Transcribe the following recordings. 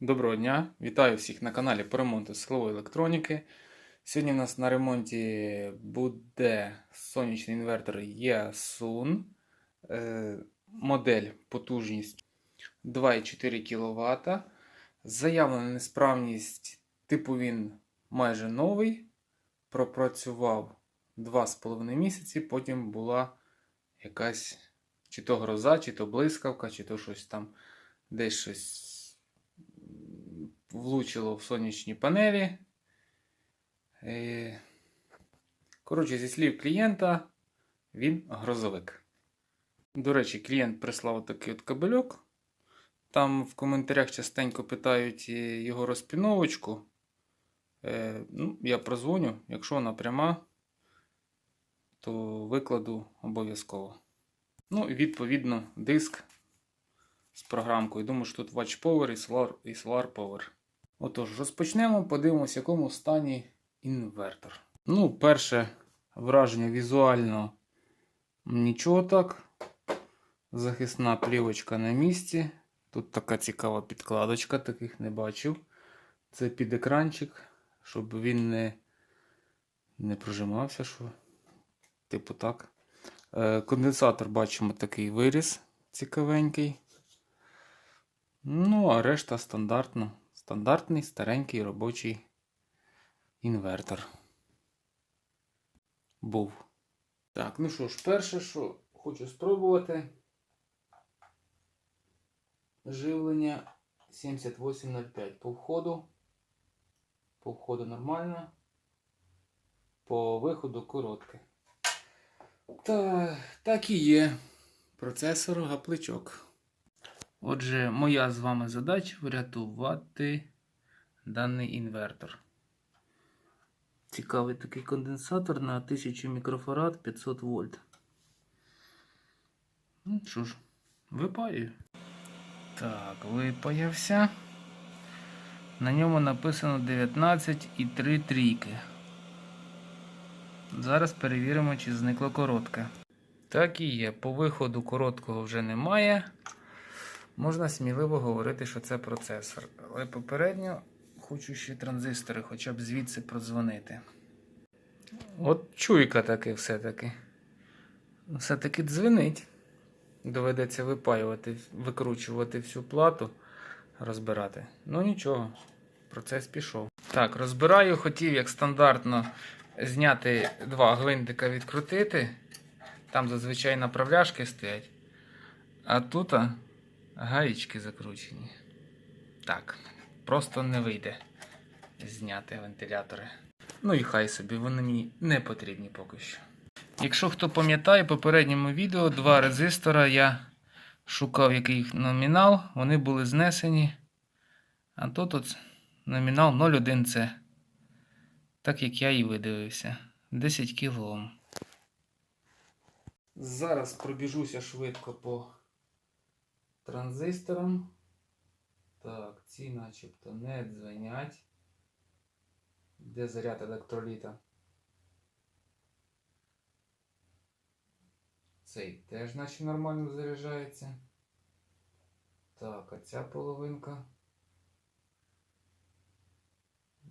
Доброго дня! Вітаю всіх на каналі по ремонту силової електроніки. Сьогодні у нас на ремонті буде сонячний інвертор Yasun. Е, Модель потужність 2,4 кВт. Заявлена несправність, типу він майже новий. Пропрацював 2,5 місяці, потім була якась чи то гроза, чи то блискавка, чи то щось там десь щось влучило в сонячні панелі. Е, Коротше, зі слів клієнта, він грозовик. До речі, клієнт прислав такий от кабельок. Там в коментарях частенько питають е, його розпіновочку. Е, ну, Я прозвоню, якщо вона пряма, то викладу обов'язково. Ну і відповідно диск з програмкою. Думаю, що тут Watch Power і Solar, і Solar Power. Отож, розпочнемо, подивимося, в якому стані інвертор. Ну, перше враження візуально нічого так. Захисна плівочка на місці. Тут така цікава підкладочка, таких не бачив. Це під екранчик, щоб він не, не прожимався. Що... Типу так. Е, конденсатор бачимо такий виріс цікавенький. Ну, а решта стандартно. Стандартний старенький робочий інвертор. Був. Так, ну що ж, перше, що хочу спробувати. Живлення 7805 по входу. По входу нормально. По виходу коротке. Та, так і є. Процесор гапличок. Отже, моя з вами задача врятувати даний інвертор. Цікавий такий конденсатор на 1000 мікрофарад 500 вольт. Ну що ж, випаюю. Так, випаявся. На ньому написано 19 і 3 трійки. Зараз перевіримо, чи зникло коротке. Так і є. По виходу короткого вже немає. Можна сміливо говорити, що це процесор. Але попередньо хочу ще транзистори хоча б звідси продзвонити. От чуйка таки все-таки. Все-таки дзвенить. Доведеться випаювати, викручувати всю плату, розбирати. Ну нічого, процес пішов. Так, розбираю, хотів, як стандартно, зняти два гвинтика, відкрутити. Там зазвичай направляшки стоять. А тут гаєчки закручені. Так, просто не вийде зняти вентилятори. Ну і хай собі, вони мені не потрібні поки що. Якщо хто пам'ятає, в попередньому відео два резистора я шукав який номінал, вони були знесені. А тут от номінал 0,1C. Так як я і видивився. 10 кОм. Зараз пробіжуся швидко по транзисторам. Так, ці начебто не дзвенять. Де заряд електроліта? Цей теж наче нормально заряджається. Так, а ця половинка.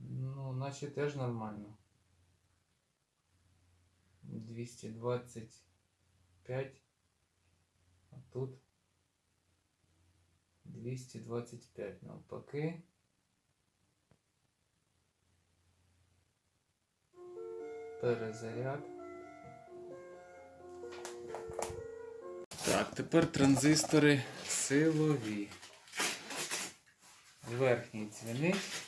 Ну, наче теж нормально. 225. А тут 225 навпаки. Перезаряд. Так, тепер транзистори силові. Верхній дзвінить.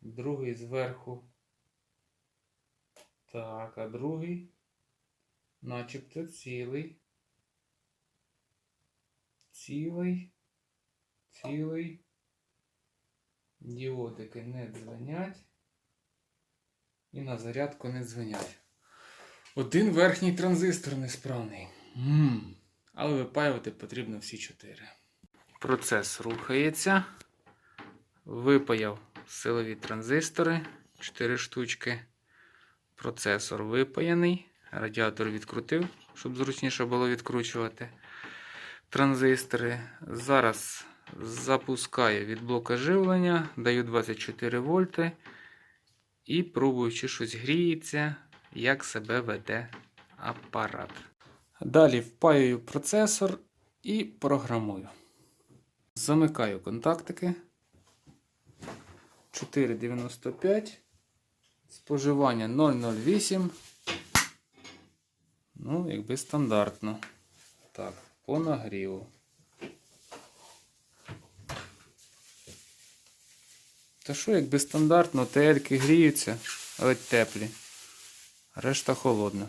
Другий зверху. Так, а другий начебто цілий. Цілий. Цілий. Діодики не дзвонять. І на зарядку не дзвонять. Один верхній транзистор несправний. Ммм. Але випаювати потрібно всі чотири. Процес рухається. Випаяв силові транзистори. 4 штучки. Процесор випаяний. Радіатор відкрутив, щоб зручніше було відкручувати транзистори. Зараз Запускаю від блока живлення, даю 24 вольти і пробую, чи щось гріється, як себе веде апарат. Далі впаюю процесор і програмую. Замикаю контактики. 4,95. Споживання 0,08. Ну, якби стандартно. Так, по нагріву. Та що, якби стандартно, ТЛ-ки гріються, але теплі. Решта холодна.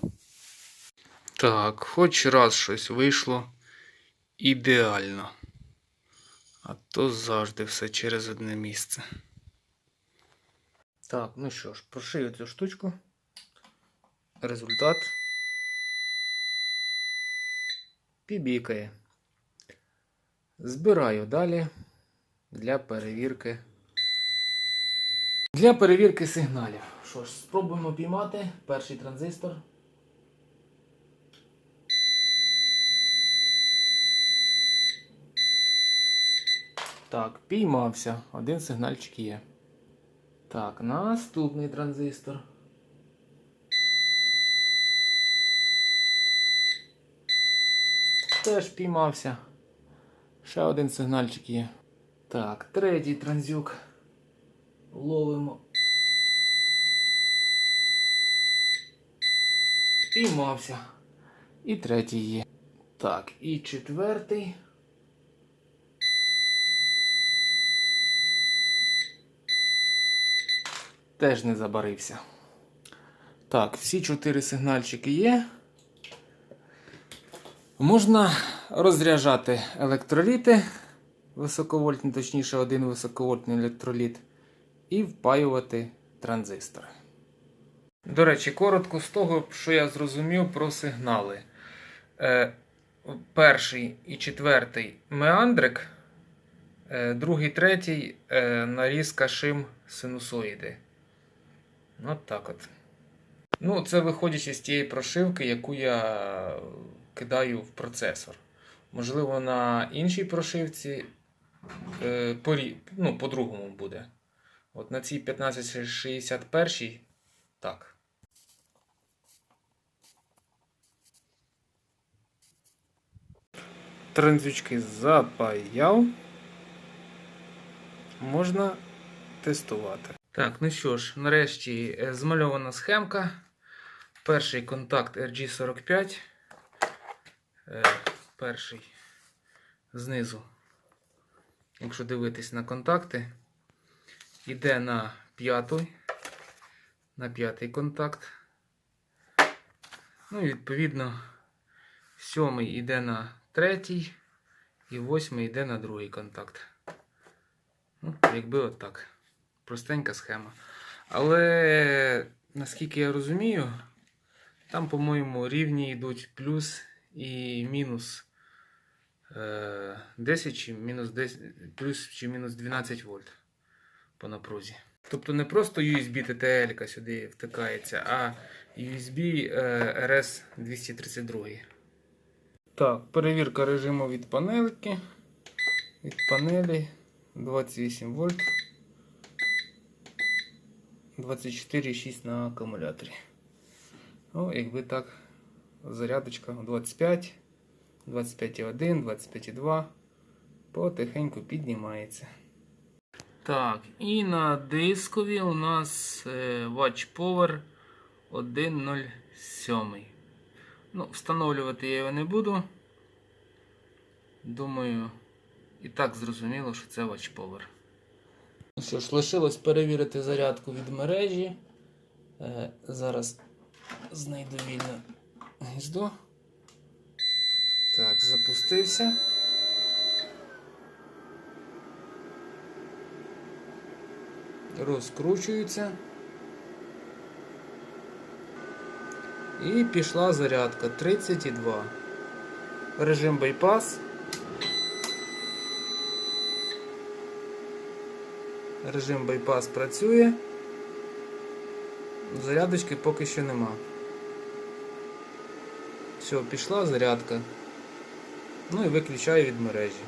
Так, хоч раз щось вийшло ідеально. А то завжди все через одне місце. Так, ну що ж, прошию цю штучку. Результат. Пібікає. Збираю далі для перевірки. Для перевірки сигналів. Що ж, спробуємо піймати перший транзистор. Так, піймався. Один сигнальчик є. Так, наступний транзистор. Теж піймався. Ще один сигнальчик є. Так, третій транзюк. Ловимо. Піймався. І третій є. Так, і четвертий. Теж не забарився. Так, всі чотири сигнальчики є. Можна розряджати електроліти високовольтні, точніше, один високовольтний електроліт, і впаювати транзистори. До речі, коротко з того, що я зрозумів про сигнали. Е, перший і четвертий меандрик, е, другий, третій е, нарізка шим синусоїди. От так от. Ну, це виходячи з тієї прошивки, яку я кидаю в процесор. Можливо, на іншій прошивці е, по, ну, по-другому буде. От на цій 1561 так. Транзючки запаяв. Можна тестувати. Так, ну що ж, нарешті е, змальована схемка. Перший контакт RG45. Е, Перший знизу, якщо дивитись на контакти, йде на п'ятий, на п'ятий контакт. Ну і відповідно, сьомий йде на третій, і восьмий йде на другий контакт. Ну, якби отак. Простенька схема. Але, наскільки я розумію, там, по-моєму, рівні йдуть плюс і мінус е, 10 чи мінус 10, плюс чи мінус 12 вольт по напрузі. Тобто не просто USB TTL сюди втикається, а USB RS 232. Так, перевірка режиму від панельки. Від панелі 28 вольт. 24,6 на акумуляторі. Ну, якби так, зарядочка 25, 25,1, 25,2 потихеньку піднімається. Так, і на дискові у нас е, Watch Power 1.07. Ну, встановлювати я його не буду. Думаю, і так зрозуміло, що це Watch. Ну що ж, лишилось перевірити зарядку від мережі. Е, зараз знайду вільне гніздо. Так, запустився. Розкручується. І пішла зарядка 32. Режим байпас. Режим байпас працює. Зарядочки поки що нема. Все, пішла зарядка. Ну і виключаю від мережі.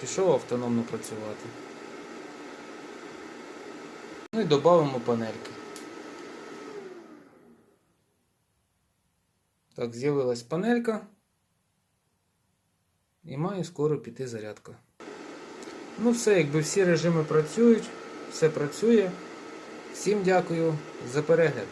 Пішов автономно працювати. Ну і додамо панельки. Так, з'явилась панелька. І має скоро піти зарядка. Ну все, якби всі режими працюють, все працює. Всім дякую за перегляд.